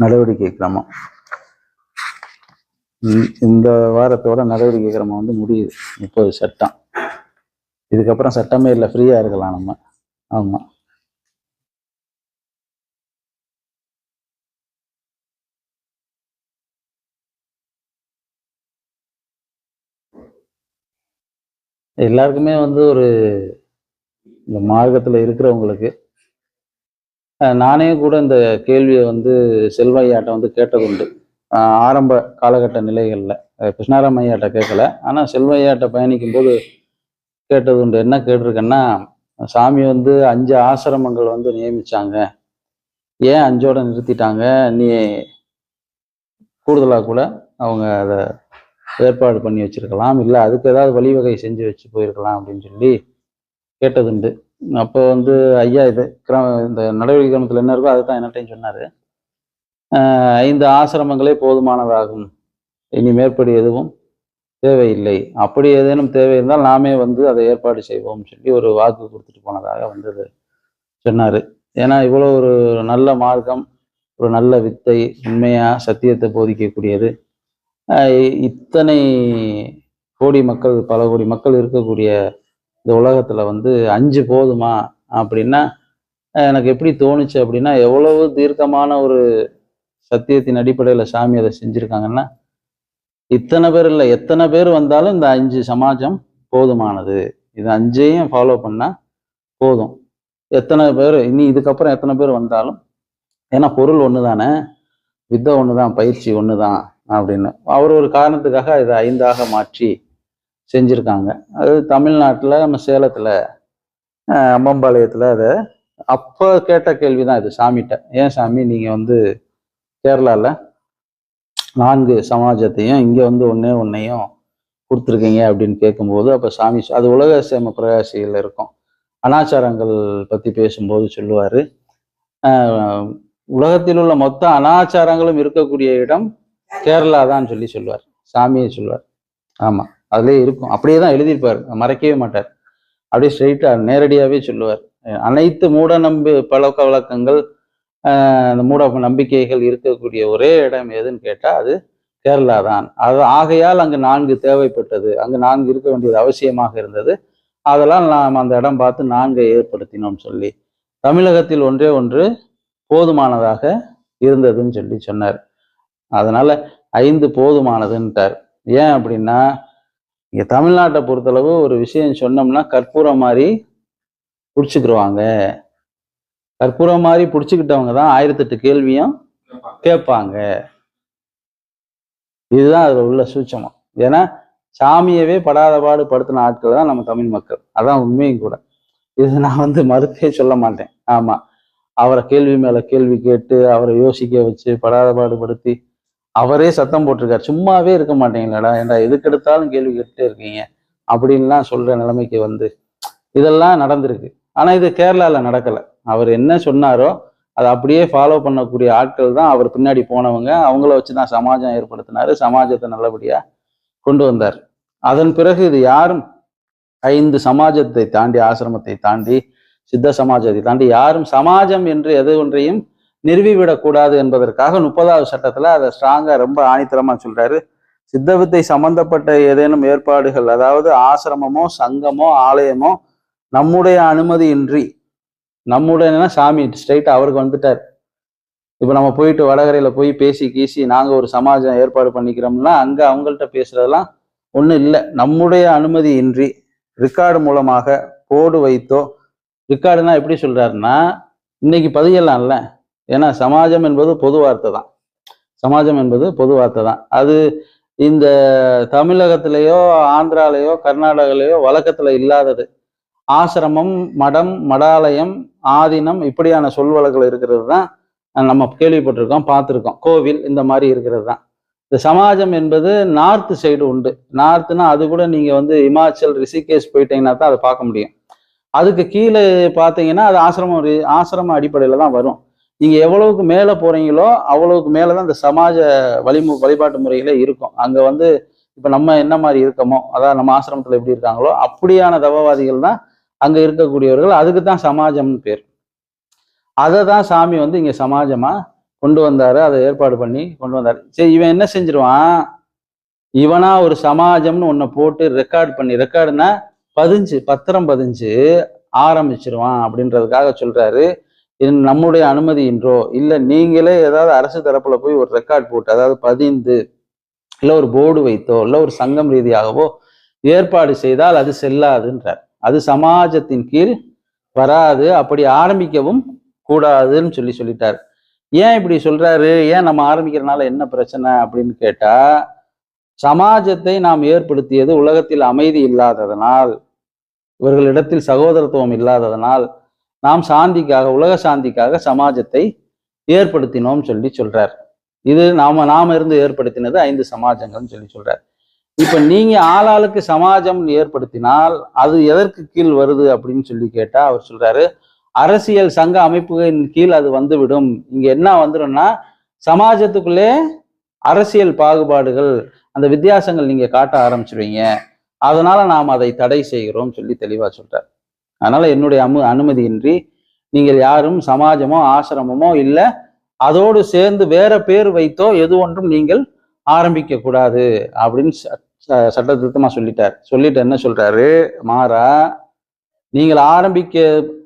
நடவடிக்கை கிரமம் இந்த- இந்த வாரத்தோட நடவடிக்கை கிரமம் வந்து முடியுது. முப்பது சட்டம். இதுக்கப்புறம் சட்டமே இல்லை ஃப்ரீயா இருக்கலாம் நம்ம. ஆமா. எல்லாருக்குமே வந்து ஒரு இந்த மார்க்கத்தில் இருக்கிறவங்களுக்கு நானே கூட இந்த கேள்வியை வந்து செல்வையாட்ட வந்து கேட்டதுண்டு. ஆரம்ப காலகட்ட நிலைகளில். கிருஷ்ணாராம் ஐயாட்ட கேட்கல ஆனால் செல்வையாட்ட பயணிக்கும் போது கேட்டது உண்டு என்ன கேட்டிருக்கேன்னா சாமி வந்து அஞ்சு ஆசிரமங்கள் வந்து நியமிச்சாங்க. ஏன் அஞ்சோட நிறுத்திட்டாங்க? நீ கூடுதலாக கூட அவங்க அதை ஏற்பாடு பண்ணி வச்சிருக்கலாம். இல்லை அதுக்கு ஏதாவது வழிவகை செஞ்சு வச்சு போயிருக்கலாம் அப்படின்னு சொல்லி கேட்டதுண்டு. அப்போ வந்து ஐயா இது கிராம இந்த நடவடிக்கை கிராமத்தில் என்ன இருக்கோ அதை தான் என்னட்டையும் சொன்னார் ஐந்து ஆசிரமங்களே போதுமானதாகும். இனி மேற்படி எதுவும் தேவையில்லை. அப்படி ஏதேனும் தேவை இருந்தால் நாமே வந்து அதை ஏற்பாடு செய்வோம் சொல்லி ஒரு வாக்கு கொடுத்துட்டு போனதாக வந்தது சொன்னார். ஏன்னா இவ்வளோ ஒரு நல்ல மார்க்கம் ஒரு நல்ல வித்தை உண்மையாக சத்தியத்தை போதிக்கக்கூடியது. இத்தனை கோடி மக்கள் பல கோடி மக்கள் இருக்கக்கூடிய இந்த உலகத்தில் வந்து அஞ்சு போதுமா அப்படின்னா எனக்கு எப்படி தோணுச்சு அப்படின்னா எவ்வளவு தீர்க்கமான ஒரு சத்தியத்தின் அடிப்படையில் சாமி அதை செஞ்சுருக்காங்கன்னா இத்தனை பேர் இல்லை எத்தனை பேர் வந்தாலும் இந்த அஞ்சு சமாஜம் போதுமானது. இது அஞ்சையும் ஃபாலோ பண்ணால் போதும். எத்தனை பேர் இனி இதுக்கப்புறம் எத்தனை பேர் வந்தாலும் ஏன்னா பொருள் ஒன்று தானே வித்தை ஒன்று தான் பயிற்சி ஒன்று தான் அப்படின்னு. அவர் ஒரு காரணத்துக்காக இதை ஐந்தாக மாற்றி செஞ்சுருக்காங்க. அது தமிழ்நாட்டில் நம்ம சேலத்தில் அம்பம்பாளையத்தில் அதை. அப்போ கேட்ட கேள்வி தான் இது சாமிகிட்ட ஏன் சாமி நீங்கள் வந்து கேரளாவில் நான்கு சமாஜத்தையும் இங்கே வந்து ஒன்றே ஒன்றையும் கொடுத்துருக்கீங்க அப்படின்னு கேட்கும்போது அப்போ சாமி அது உலக சேம பிரகாசியில் இருக்கும். அனாச்சாரங்கள் பற்றி பேசும்போது சொல்லுவார். உலகத்தில் உள்ள மொத்த அனாச்சாரங்களும் இருக்கக்கூடிய இடம் கேரளா தான் சொல்லி சொல்லுவார். சாமியை சொல்லுவார். ஆமாம் அதுலேயே இருக்கும். அப்படியே தான் எழுதியிருப்பார். மறைக்கவே மாட்டார். அப்படியே ஸ்ட்ரெயிட்டாக நேரடியாகவே சொல்லுவார். அனைத்து மூட நம்பி பழக்க வழக்கங்கள் அந்த மூட நம்பிக்கைகள் இருக்கக்கூடிய ஒரே இடம் எதுன்னு கேட்டால் அது கேரளா தான். அது ஆகையால் அங்கு நான்கு தேவைப்பட்டது. அங்கு நான்கு இருக்க வேண்டியது அவசியமாக இருந்தது. அதெல்லாம் நாம் அந்த இடம் பார்த்து நான்கை ஏற்படுத்தினோம் சொல்லி தமிழகத்தில் ஒன்றே ஒன்று போதுமானதாக இருந்ததுன்னு சொல்லி சொன்னார். அதனால ஐந்து போதுமானதுன்ட்டார். ஏன் அப்படின்னா இங்க தமிழ்நாட்டை பொறுத்தளவு ஒரு விஷயம் சொன்னோம்னா கற்பூரம் மாதிரி பிடிச்சிக்கிருவாங்க. கற்பூரம் மாதிரி பிடிச்சிக்கிட்டவங்க தான் ஆயிரத்தெட்டு கேள்வியும் கேட்பாங்க. இதுதான் அதுல உள்ள சூட்சமம். ஏன்னா சாமியவே படாத பாடு படுத்தின ஆட்கள் தான் நம்ம தமிழ் மக்கள். அதான் உண்மையும் கூட. இது நான் வந்து மறுத்தே சொல்ல மாட்டேன். ஆமா. அவரை கேள்வி மேல கேள்வி கேட்டு அவரை யோசிக்க வச்சு படாத பாடுபடுத்தி அவரே சத்தம் போட்டிருக்காரு. சும்மாவே இருக்க மாட்டீங்களாடா ஏன்டா எதுக்கு எடுத்தாலும் கேள்வி கேட்டுட்டே இருக்கீங்க? அப்படின்லாம் சொல்ற நிலைமைக்கு வந்து இதெல்லாம் நடந்திருக்கு. ஆனா இது கேரளால நடக்கல. அவர் என்ன சொன்னாரோ அதை அப்படியே ஃபாலோ பண்ணக்கூடிய ஆட்கள் தான் அவர் பின்னாடி போனவங்க. அவங்கள வச்சு தான் சமாஜம் ஏற்படுத்தினாரு. சமாஜத்தை நல்லபடியா கொண்டு வந்தார். அதன் பிறகு இது யாரும் ஐந்து சமாஜத்தை தாண்டி ஆசிரமத்தை தாண்டி சித்த சமாஜத்தை தாண்டி யாரும் சமாஜம் என்று எது ஒன்றையும் நிறுவிவிடக்கூடாது என்பதற்காக முப்பதாவது சட்டத்துல அதை ஸ்ட்ராங்கா ரொம்ப ஆணித்தரமா சொல்றாரு. சித்த வித்தை சம்பந்தப்பட்ட ஏதேனும் ஏற்பாடுகள் அதாவது ஆசிரமமோ சங்கமோ ஆலயமோ நம்முடைய அனுமதியின்றி நம்முடைய சாமி ஸ்ட்ரைட்டா அவருக்கு வந்துட்டார். இப்போ நம்ம போயிட்டு வடகரையில் போய் பேசி கீசி நாங்கள் ஒரு சமாஜம் ஏற்பாடு பண்ணிக்கிறோம்னா அங்கே அவங்கள்ட்ட பேசுறதெல்லாம் ஒன்றும் இல்லை. நம்முடைய அனுமதி இன்றி ரெக்கார்டு மூலமாக போடு வைத்தோ ரெக்கார்டுனா எப்படி சொல்றாருன்னா இன்னைக்கு பதியலாம்ல? ஏன்னா சமாஜம் என்பது பொது வார்த்தை தான். சமாஜம் என்பது பொது வார்த்தை தான். அது இந்த தமிழகத்திலேயோ ஆந்திராலேயோ கர்நாடகாலேயோ வழக்கத்தில் இல்லாதது. ஆசிரமம் மடம் மடாலயம் ஆதீனம் இப்படியான சொல் வழக்கில் இருக்கிறது தான் நம்ம கேள்விப்பட்டிருக்கோம் பார்த்துருக்கோம். கோவில் இந்த மாதிரி இருக்கிறது தான். இந்த சமாஜம் என்பது நார்த்து சைடு உண்டு. நார்த்துனா அது கூட நீங்கள் வந்து இமாச்சல் ரிஷிகேஷ் போயிட்டீங்கன்னா தான் அதை பார்க்க முடியும். அதுக்கு கீழே பார்த்தீங்கன்னா அது ஆசிரமம் ஆசிரம அடிப்படையில் தான் வரும். நீங்க எவ்வளவுக்கு மேலே போறீங்களோ அவ்வளவுக்கு மேலே தான் இந்த சமாஜ வழிமு வழிபாட்டு முறைகளே இருக்கும். அங்க வந்து இப்ப நம்ம என்ன மாதிரி இருக்கோமோ அதாவது நம்ம ஆசிரமத்துல எப்படி இருக்காங்களோ அப்படியான தவவாதிகள் தான் அங்க இருக்கக்கூடியவர்கள். அதுக்கு தான் சமாஜம்னு பேர். அதை தான் சாமி வந்து இங்க சமாஜமா கொண்டு வந்தாரு. அதை ஏற்பாடு பண்ணி கொண்டு வந்தாரு. சரி இவன் என்ன செஞ்சிருவான்? இவனா ஒரு சமாஜம்னு ஒன்ன போட்டு ரெக்கார்ட் பண்ணி ரெக்கார்டுனா பதிஞ்சு பத்திரம் பதிஞ்சு ஆரம்பிச்சிருவான் அப்படின்றதுக்காக சொல்றாரு. இது நம்முடைய அனுமதியின்றோ இல்லை நீங்களே ஏதாவது அரசு தரப்புல போய் ஒரு ரெக்கார்ட் போட்டு அதாவது பதிந்து இல்லை ஒரு போர்டு வைத்தோ இல்லை ஒரு சங்கம் ரீதியாகவோ ஏற்பாடு செய்தால் அது செல்லாதுன்றார். அது சமாஜத்தின் கீழ் வராது அப்படி ஆரம்பிக்கவும் கூடாதுன்னு சொல்லி சொல்லிட்டார். ஏன் இப்படி சொல்றாரு? ஏன் நம்ம ஆரம்பிக்கிறனால என்ன பிரச்சனை அப்படின்னு கேட்டா சமாஜத்தை நாம் ஏற்படுத்தியது உலகத்தில் அமைதி இல்லாததனால் இவர்களிடத்தில் சகோதரத்துவம் இல்லாததனால் நாம் சாந்திக்காக உலக சாந்திக்காக சமாஜத்தை ஏற்படுத்தினோம் சொல்லி சொல்றார். இது நாம நாம இருந்து ஏற்படுத்தினது ஐந்து சமாஜங்கள்னு சொல்லி சொல்றார். இப்ப நீங்க ஆளாளுக்கு சமாஜம் ஏற்படுத்தினால் அது எதற்கு கீழ் வருது அப்படின்னு சொல்லி கேட்டா அவர் சொல்றாரு அரசியல் சங்க அமைப்புகளின் கீழ் அது வந்துவிடும். இங்க என்ன வந்துடும்னா சமாஜத்துக்குள்ளே அரசியல் பாகுபாடுகள் அந்த வித்தியாசங்கள் நீங்க காட்ட ஆரம்பிச்சிருவீங்க. அதனால நாம் அதை தடை செய்கிறோம் சொல்லி தெளிவா சொல்றார். அதனால என்னுடைய அமு அனுமதியின்றி நீங்கள் யாரும் சமாஜமோ ஆசிரமமோ இல்லை அதோடு சேர்ந்து வேற பேர் வைத்தோ எது ஒன்றும் நீங்கள் ஆரம்பிக்க கூடாது அப்படின்னு ச- சட்ட திருத்தமா சொல்லிட்டார். சொல்லிட்டு என்ன சொல்றாரு? மாறா நீங்கள் ஆரம்பிக்க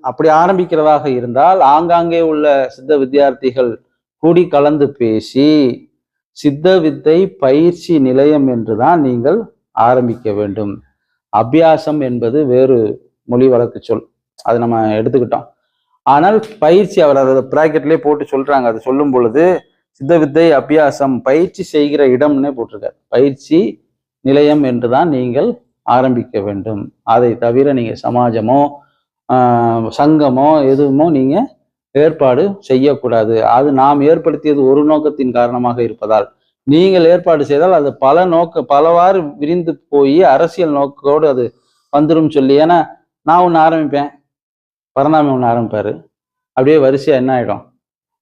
அப்படி ஆரம்பிக்கிறதாக இருந்தால் ஆங்காங்கே உள்ள சித்த வித்தியார்த்திகள் கூடி கலந்து பேசி சித்த வித்தை பயிற்சி நிலையம் என்றுதான் நீங்கள் ஆரம்பிக்க வேண்டும். அபியாசம் என்பது வேறு மொழி வழக்கு சொல். அது நம்ம எடுத்துக்கிட்டோம். ஆனால் பயிற்சி அவர் அதை பிராக்கெட்லேயே போட்டு சொல்றாங்க. அது சொல்லும் பொழுது சித்த வித்தை அபியாசம் பயிற்சி செய்கிற இடம்னே போட்டிருக்காரு. பயிற்சி நிலையம் என்றுதான் நீங்கள் ஆரம்பிக்க வேண்டும். அதை தவிர நீங்கள் சமாஜமோ சங்கமோ எதுவுமோ நீங்கள் ஏற்பாடு செய்யக்கூடாது. அது நாம் ஏற்படுத்தியது ஒரு நோக்கத்தின் காரணமாக இருப்பதால். நீங்கள் ஏற்பாடு செய்தால் அது பல நோக்க பலவாறு விரிந்து போய் அரசியல் நோக்கோடு அது வந்துடும் சொல்லி. ஏன்னா நான் ஒன்று ஆரம்பிப்பேன். பரந்தாமி ஒன்று ஆரம்பிப்பாரு. அப்படியே வரிசையாக என்ன ஆகிடும்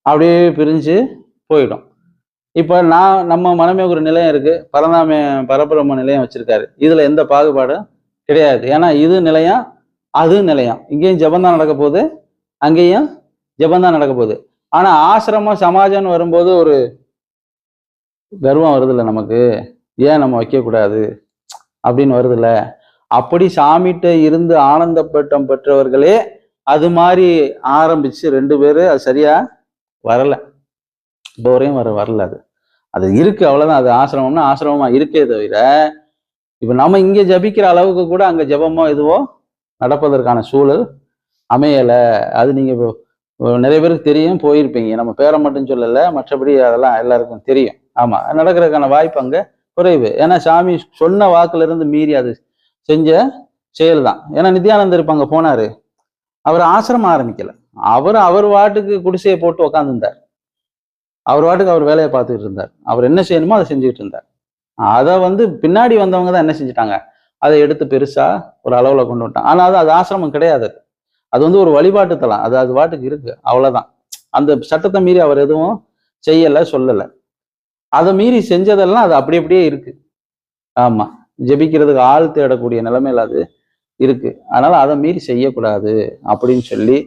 அப்படியே பிரிஞ்சு போயிடும். இப்போ நான் நம்ம மனமே ஒரு நிலையம் இருக்குது பரந்தாமி பரபிரம்ம நிலையம் வச்சுருக்காரு. இதில் எந்த பாகுபாடும் கிடையாது. ஏன்னா இது நிலையம் அது நிலையம். இங்கேயும் ஜபந்தான் நடக்க போகுது அங்கேயும் ஜபந்தான் நடக்க போகுது. ஆனால் ஆசிரமம் சமாஜம்னு வரும்போது ஒரு கர்வம் வருதில்ல நமக்கு. ஏன் நம்ம வைக்கக்கூடாது? அப்படின்னு வருதில்ல. அப்படி சாமிகிட்ட இருந்து ஆனந்தப்பட்டம் பெற்றவர்களே அது மாதிரி ஆரம்பிச்சு ரெண்டு பேரும் அது சரியா வரல. இப்போ வரையும் வர வரல அது. அது இருக்கு அவ்வளவுதான். அது ஆசிரமம்னா ஆசிரமமா இருக்கே தவிர இப்ப நம்ம இங்க ஜபிக்கிற அளவுக்கு கூட அங்க ஜெபமோ எதுவோ நடப்பதற்கான சூழல் அமையல. அது நீங்க நிறைய பேருக்கு தெரியும் போயிருப்பீங்க. நம்ம பேரை மட்டும் சொல்லல மற்றபடி அதெல்லாம் எல்லாருக்கும் தெரியும். ஆமா நடக்கிறதுக்கான வாய்ப்பு அங்க குறைவு. ஏன்னா சாமி சொன்ன வாக்குல இருந்து மீறி அது செஞ்ச செயல் தான் ஏன்னா நித்யானந்தர் இப்போ அங்கே போனாரு. அவர் ஆசிரமம் ஆரம்பிக்கல. அவர் அவர் வாட்டுக்கு குடிசையை போட்டு உக்காந்துருந்தார். அவர் வாட்டுக்கு அவர் வேலையை பார்த்துட்டு இருந்தார். அவர் என்ன செய்யணுமோ அதை செஞ்சுட்டு இருந்தார். அதை வந்து பின்னாடி வந்தவங்க தான் என்ன செஞ்சுட்டாங்க? அதை எடுத்து பெருசா ஒரு அளவில் கொண்டு வந்துட்டான் ஆனால் அது அது ஆசிரமம் கிடையாது அது. அது வந்து ஒரு வழிபாட்டு தலம். அது அது வாட்டுக்கு இருக்கு. அவ்வளோதான் அந்த சட்டத்தை மீறி அவர் எதுவும் செய்யலை சொல்லலை. அதை மீறி செஞ்சதெல்லாம் அது அப்படி அப்படியே இருக்கு. ஆமாம் ஜெபிக்கிறதுக்கு ஆள் தேடக்கூடிய நிலைமையில அது இருக்கு. அதனால அதை மீறி செய்யக்கூடாது அப்படின்னு சொல்லி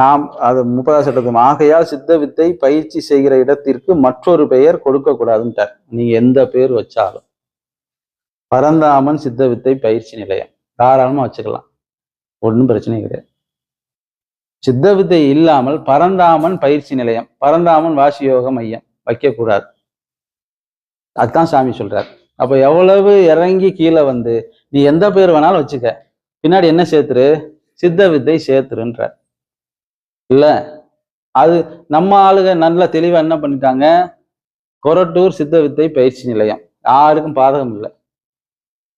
நாம் அது முப்பதாம் சட்டத்தும் ஆகையால் சித்த வித்தை பயிற்சி செய்கிற இடத்திற்கு மற்றொரு பெயர் கொடுக்கக்கூடாதுன்ட்டார். நீங்க எந்த பேர் வச்சாலும். பரந்தாமன் சித்த வித்தை பயிற்சி நிலையம். தாராளமா வச்சுக்கலாம். ஒன்றும் பிரச்சனை கிடையாது. சித்த வித்தை இல்லாமல் பரந்தாமன் பயிற்சி நிலையம் பரந்தாமன் வாசியோக மையம் வைக்கக்கூடாது. அதுதான் சாமி சொல்றார். அப்ப எவ்வளவு இறங்கி கீழே வந்து நீ எந்த பேர் வேணாலும் வச்சுக்க. பின்னாடி என்ன சேர்த்துரு சித்த வித்தை சேர்த்துருன்ற இல்ல. அது நம்ம ஆளுக நல்ல தெளிவா என்ன பண்ணிட்டாங்க? கொரட்டூர் சித்த வித்தை பயிற்சி நிலையம். யாருக்கும் பாதகம் இல்லை.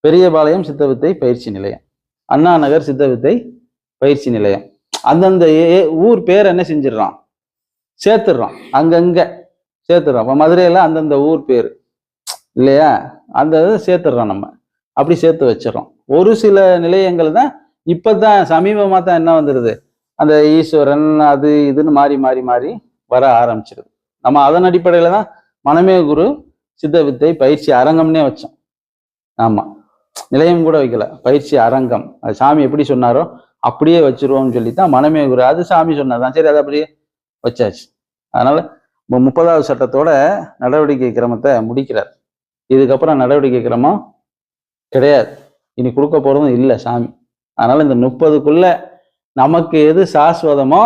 பெரியபாளையம் சித்த வித்தை பயிற்சி நிலையம். அண்ணா நகர் சித்த வித்தை பயிற்சி நிலையம். அந்தந்த ஏ- ஊர் பேர் என்ன செஞ்சிடறான்? சேர்த்துடுறான் அங்கங்க. சேர்த்துடுறான் இப்போ மதுரையில அந்தந்த ஊர் பேர். இல்லையா? அந்த இதை சேர்த்துடுறோம் நம்ம. அப்படி சேர்த்து வச்சிடறோம். ஒரு சில நிலையங்கள் தான் இப்போ தான் சமீபமாக தான் என்ன வந்துடுது அந்த ஈஸ்வரன் அது இதுன்னு மாறி மாறி மாறி வர ஆரம்பிச்சிருது. நம்ம அதன் அடிப்படையில் தான் மனமே குரு சித்த வித்தை பயிற்சி அரங்கம்னே வச்சோம். ஆமாம் நிலையம் கூட வைக்கல. பயிற்சி அரங்கம். அது சாமி எப்படி சொன்னாரோ அப்படியே வச்சிருவோம்னு சொல்லி தான் மனமே குரு. அது சாமி சொன்னதுதான் சரி அது அப்படியே வச்சாச்சு. அதனால முப்பதாவது சட்டத்தோட நடவடிக்கை கிரமத்தை முடிக்கிறார். இதுக்கப்புறம் நடவடிக்கை கிரமம் கிடையாது. இனி கொடுக்க போறதும் இல்லை சாமி. அதனால இந்த முப்பதுக்குள்ள நமக்கு எது சாஸ்வதமோ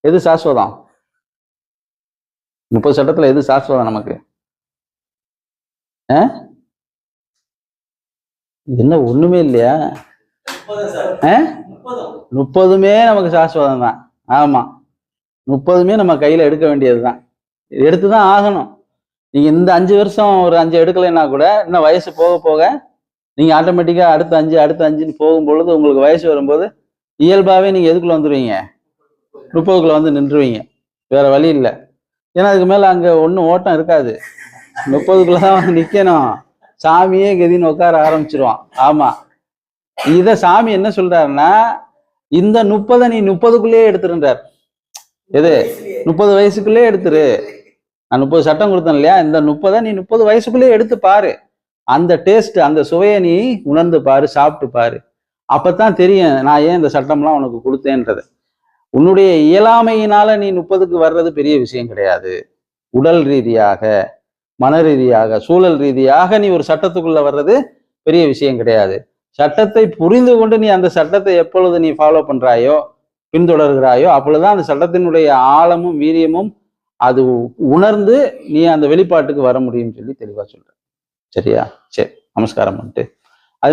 எது சாஸ்வதம்? முப்பது சட்டத்துல எது சாஸ்வதம் நமக்கு? என்ன ஒண்ணுமே இல்லையா? முப்பதுமே நமக்கு சாஸ்வதம் தான் ஆமா. முப்பதுமே நம்ம கையில எடுக்க வேண்டியதுதான். எடுத்து தான் ஆகணும். நீங்க இந்த அஞ்சு வருஷம் ஒரு அஞ்சு எடுக்கலைன்னா கூட இன்னும் வயசு போக போக நீங்க ஆட்டோமேட்டிக்கா அடுத்த அஞ்சு அடுத்த அஞ்சுன்னு போகும் பொழுது உங்களுக்கு வயசு வரும்போது இயல்பாவே நீங்க எதுக்குள்ள வந்துருவீங்க? முப்பதுக்குள்ள வந்து நின்றுவீங்க. வேற வழி இல்லை. ஏன்னா அதுக்கு மேல அங்க ஒன்றும் ஓட்டம் இருக்காது. முப்பதுக்குள்ளே தான் வந்து நிக்கணும். சாமியே கதின்னு உட்கார ஆரம்பிச்சிருவான். ஆமா. இத சாமி என்ன சொல்றாருன்னா இந்த முப்பதை நீ முப்பதுக்குள்ளேயே எடுத்துருந்தார் எது? முப்பது வயசுக்குள்ளே எடுத்துரு. நான் முப்பது சட்டம் கொடுத்தேன் இல்லையா? இந்த முப்பதை நீ முப்பது வயசுக்குள்ளேயே எடுத்து பாரு. அந்த டேஸ்ட் அந்த சுவையை நீ உணர்ந்து பாரு சாப்பிட்டு பாரு. அப்பத்தான் தெரியும் நான் ஏன் இந்த சட்டம்லாம் உனக்கு கொடுத்தேன்றது. உன்னுடைய இயலாமையினால நீ முப்பதுக்கு வர்றது பெரிய விஷயம் கிடையாது. உடல் ரீதியாக மன ரீதியாக சூழல் ரீதியாக நீ ஒரு சட்டத்துக்குள்ள வர்றது பெரிய விஷயம் கிடையாது. சட்டத்தை புரிந்து கொண்டு நீ அந்த சட்டத்தை எப்பொழுது நீ ஃபாலோ பண்றாயோ பின்தொடர்கிறாயோ அப்பொழுதுதான் அந்த சட்டத்தினுடைய ஆழமும் வீரியமும் அது உணர்ந்து நீ அந்த வெளிப்பாட்டுக்கு வர முடியும்னு சொல்லி தெளிவாக சொல்கிறேன் சரியா? சரி நமஸ்காரம் பண்ணிட்டு